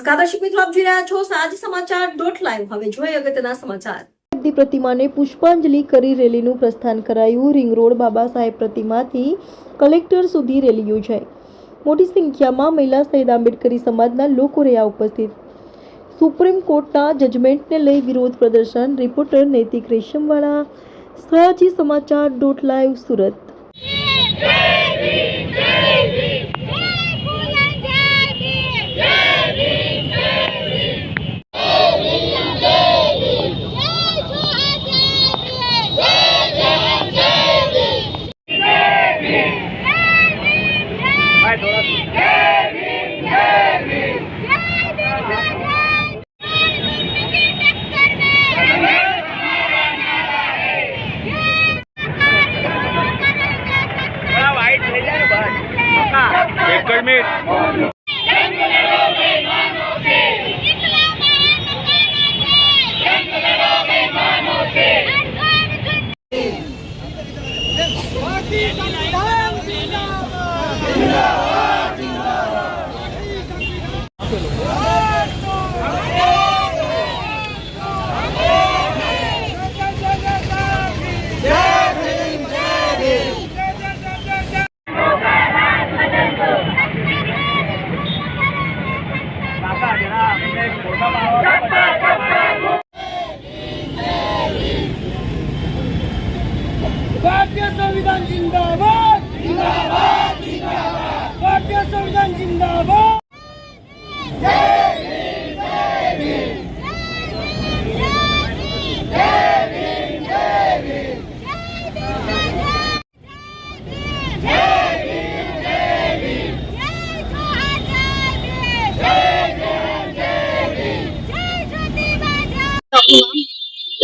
નમસ્કાર દર્શક મિત્રો આપ જોઈ રહ્યા છો સાંજ સમાચાર ડોટ લાઈવ. હવે જોઈએ અગત્યના સમાચાર. ગાંધી પ્રતિમાને પુષ્પાંજલિ કરી રેલીનું પ્રસ્થાન કરાયું. Ring road Baba Saheb પ્રતિમાથી collector સુધી રેલી યોજાઈ. મોટી સંખ્યામાં મહિલા સહિત આંબેડકરી સમાજના લોકો રહ્યા ઉપસ્થિત. સુપ્રીમ કોર્ટના જજમેન્ટને લઈ વિરોધ પ્રદર્શન. રિપોર્ટર નૈતિક રેશમવાળા. સયાજી સમાચાર ડોટ લાઈવ સુરત. એક જ મિનિટ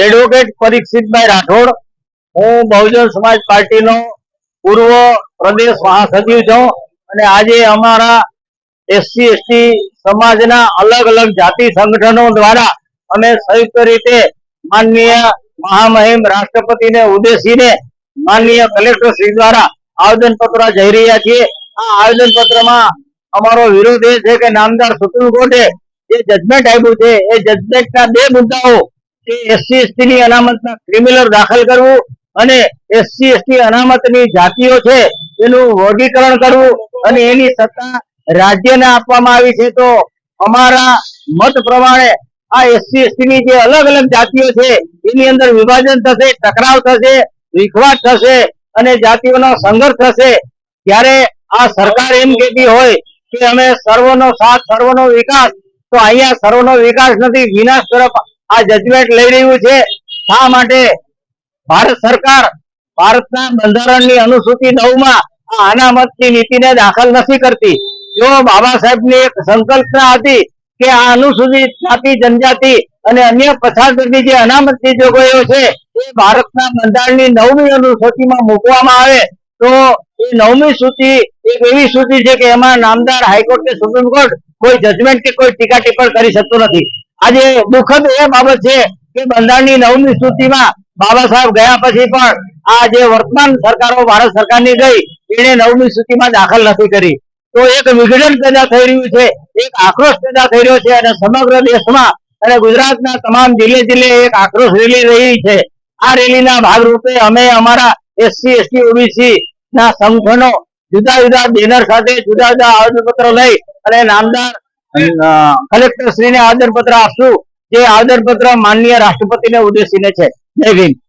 એડવોકેટ પરીક્ષિતભાઈ રાઠોડ. હું બહુજન સમાજ પાર્ટીનો પૂર્વ પ્રદેશ મહાસચિવ છું અને આજે અમારા એસસી, એસટી સમાજના અલગ અલગ જાતિ સંગઠનો દ્વારા અમે સંયુક્ત રીતે માનનીય મહામહિમ રાષ્ટ્રપતિને ઉદ્દેશીને માનનીય કલેક્ટર શ્રી દ્વારા આવેદન પત્ર જઈ રહ્યા છીએ. આ આવેદન પત્રમાં અમારો વિરોધ એ છે કે નામદાર સુપ્રીમ કોર્ટે જે જજમેન્ટ આપ્યું છે, એ જજમેન્ટના બે મુદ્દાઓ કે એસસી એસટી ની અનામતના ક્રિમિનલ દાખલ કરવું અને એસસી એસટી અનામતની જાતિઓ છે એનું વર્ગીકરણ કરવું અને એની સત્તા રાજ્યને આપવામાં આવી છે તો અમારા મત પ્રમાણે આ એસસી એસટી ની જે અલગ અલગ જાતિઓ છે એની અંદર વિભાજન થશે, ટકરાવ થશે વિખવાટ થશે અને જાતિઓનો સંઘર્ષ થશે. ત્યારે આ સરકાર એમ કહેતી હોય કે અમે સર્વનો સાથ, સર્વનો વિકાસ, તો અહીંયા સર્વનો વિકાસ નથી, વિનાશ તરફ આ જજમેન્ટ લઈ રહ્યું છે. શા માટે? ભારત સરકાર ભારતના બંધારણની અનુસૂચિ નવમાં આ અનામતની નીતિને દાખલ નથી કરતી. જો બાબા સાહેબની એક સંકલ્પના હતી કે આ અનુસૂચિત જાતિ, જનજાતિ અને અન્ય પછાત જે અનામતની જોગવાઈઓ છે, એ ભારતના બંધારણની નવમી અનુસૂચિમાં મૂકવામાં આવે, તો એ નવમી સૂચિ એક એવી સૂચિ છે કે એમાં નામદાર હાઈકોર્ટ કે સુપ્રીમ કોર્ટ કોઈ જજમેન્ટ કે કોઈ ટીકા ટિપ્પણ કરી શકતું નથી. આજે દુઃખદ એ બાબત છે કે બંધારણની નવમી સૂચિમાં બાબા સાહેબ ગયા પછી પણ આ જે વર્તમાન સરકારો, ભારત સરકારની ગઈ એને નવમી સૂચિમાં દાખલ નથી કરી. તો એક વિઘટન પેદા થઈ રહ્યું છે, એક આક્રોશ પેદા થઈ રહ્યો છે અને સમગ્ર દેશમાં અને ગુજરાતના તમામ જિલ્લે જિલ્લે એક આક્રોશ રેલી રહી છે. આ રેલીના ભાગરૂપે અમે અમારા એસસી એસટી ઓબીસી ના સંગઠનો જુદા જુદા બેનર સાથે જુદા જુદા આવેદનપત્રો લઈ અને નામદાર કલેક્ટર શ્રીને આવેદનપત્ર આપશું. જે આવેદનપત્ર માનનીય રાષ્ટ્રપતિને ઉદ્દેશીને છે. જય ભીમ.